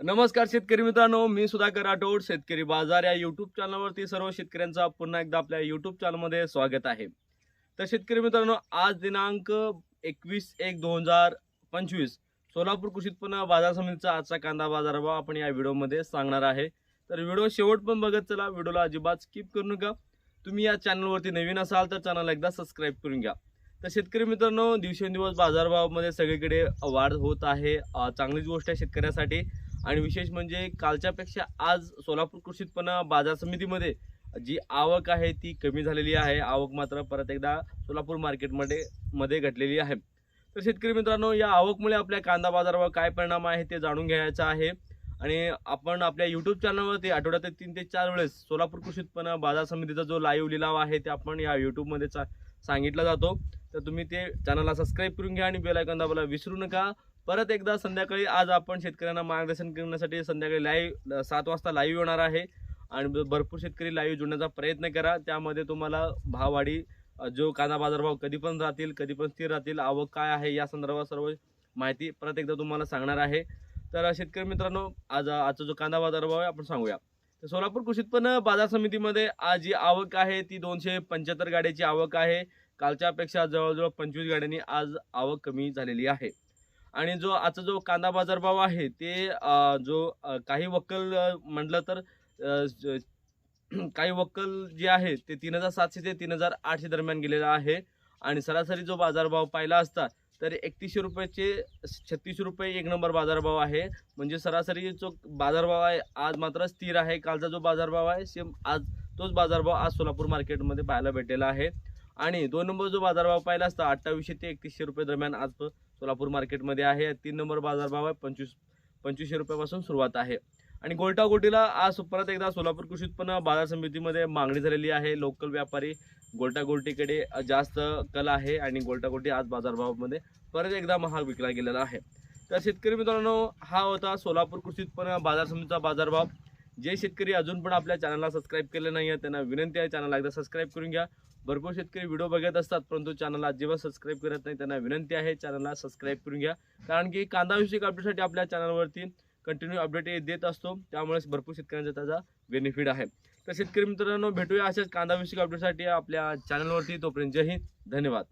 नमस्कार शेतकरी मित्रांनो मी सुधाकर राठोड शेतकरी बाजार या युट्यूब चॅनलवरती सर्व शेतकऱ्यांचा पुन्हा एकदा आपल्या युट्यूब चॅनलमध्ये स्वागत आहे. तर शेतकरी मित्रांनो आज दिनांक एकवीस एक दोन हजार पंचवीस सोलापूर कृषी उत्पन्न बाजार समितीचा आजचा कांदा बाजारभाव आपण या व्हिडिओमध्ये सांगणार आहे. तर व्हिडिओ शेवट पण बघत चला व्हिडिओला अजिबात स्किप करू नका. तुम्ही या चॅनलवरती नवीन असाल तर चॅनल एकदा सबस्क्राईब करून घ्या. तर शेतकरी मित्रांनो दिवसेंदिवस बाजारभावामध्ये सगळीकडे वाढ होत आहे. चांगलीच गोष्ट आहे शेतकऱ्यासाठी. आणि विशेष म्हणजे कालच्यापेक्षा आज सोलापूर कृषी उत्पन्न बाजार समितीमध्ये जी आवक आहे ती कमी झालेली आहे. आवक मात्र परत एकदा सोलापूर मार्केटमध्ये मध्ये घटलेली आहे. तर शेतकरी मित्रांनो या आवकमुळे आपल्या कांदा बाजारावर काय परिणाम आहे ते जाणून घ्यायचं आहे. आणि आपण आपल्या यूट्यूब चॅनलवरती आठवड्यात तीन ते चार वेळेस सोलापूर कृषी उत्पन्न बाजार समितीचा जो लाईव्ह लिलाव आहे ते आपण या यूट्यूबमध्ये चा सांगितला जातो. तर तुम्ही ते चॅनलला सबस्क्राईब करून घ्या आणि बेल आयकॉन दाबायला विसरू नका. परत एकदा संध्याकाळी आज आपण शेतकऱ्यांना मार्गदर्शन करण्यासाठी संध्याकाळी लाईव्ह सात वाजता लाईव्ह येणार आहे. आणि भरपूर शेतकरी लाईव्ह जोडण्याचा प्रयत्न करा. त्यामध्ये तुम्हाला भाववाढी जो कांदा बाजारभाव कधी पण राहतील कधी पण स्थिर राहतील आवक काय आहे या संदर्भात सर्व माहिती परत एकदा तुम्हाला सांगणार आहे. तर शेतकरी मित्रांनो आज आजचा जो कांदा बाजारभाव आहे आपण सांगूया. तर सोलापूर कृषी उत्पन्न बाजार समितीमध्ये आज जी आवक आहे ती दोनशे पंच्याहत्तर गाड्याची आवक आहे. कालच्या अपेक्षा जवळजवळ पंचवीस गाड्यांनी आज आवक कमी झालेली आहे. आणि जो आजचा जो कांदा बाजारभाव आहे ते जो काही वक्कल म्हटलं तर काही वक्कल जे आहे ते तीन हजार सातशे ते तीन हजार आठशे दरम्यान गेलेला आहे. आणि सरासरी जो बाजारभाव पाहिला असता तर एकतीसशे रुपयाचे छत्तीसशे रुपये एक नंबर बाजारभाव आहे. म्हणजे सरासरी जो बाजारभाव आहे आज मात्र स्थिर आहे. कालचा जो बाजारभाव आहे सेम आज तोच बाजारभाव आज सोलापूर मार्केटमध्ये पाहायला भेटलेला आहे. आणि दोन नंबर जो बाजारभाव पाहिला असता अठ्ठावीसशे ते एकतीसशे रुपये दरम्यान आज सोलापूर मार्केटमध्ये आहे. तीन नंबर बाजारभाव आहे. पंचवीस पंचवीसशे रुपयापासून सुरुवात आहे. आणि गोल्टा गोटीला आज परत एकदा सोलापूर कृषी उत्पन्न बाजार समितीमध्ये मागणी झालेली आहे. लोकल व्यापारी गोल्टा गोल्टीकडे जास्त कल आहे आणि गोलटागोटी आज बाजारभावामध्ये परत एकदा महाग विकला गेलेला आहे. तर शेतकरी मित्रांनो हा होता सोलापूर कृषी उत्पन्न बाजार समितीचा बाजारभाव जे शेतकरी. अजून पण आपल्या चॅनलला सबस्क्राईब केले नाही आहे त्यांना विनंती आहे चॅनलला एकदा सबस्क्राईब करून घ्या. भरपूर शेतकरी व्हिडिओ बघत असतात परंतु चॅनलला अजिबात सबस्क्राईब करत नाही त्यांना विनंती आहे चॅनलला सबस्क्राईब करून घ्या. कारण की कांदाविषयक अपडेटसाठी आपल्या चॅनलवरती कंटिन्यू अपडेट देत असतो. त्यामुळेच भरपूर शेतकऱ्यांचा त्याचा बेनिफिट आहे. तर शेतकरी मित्रांनो भेटूया अशाच कांदाविषयक अपडेटसाठी आपल्या चॅनलवरती तोपर्यंत जय हिंद. धन्यवाद.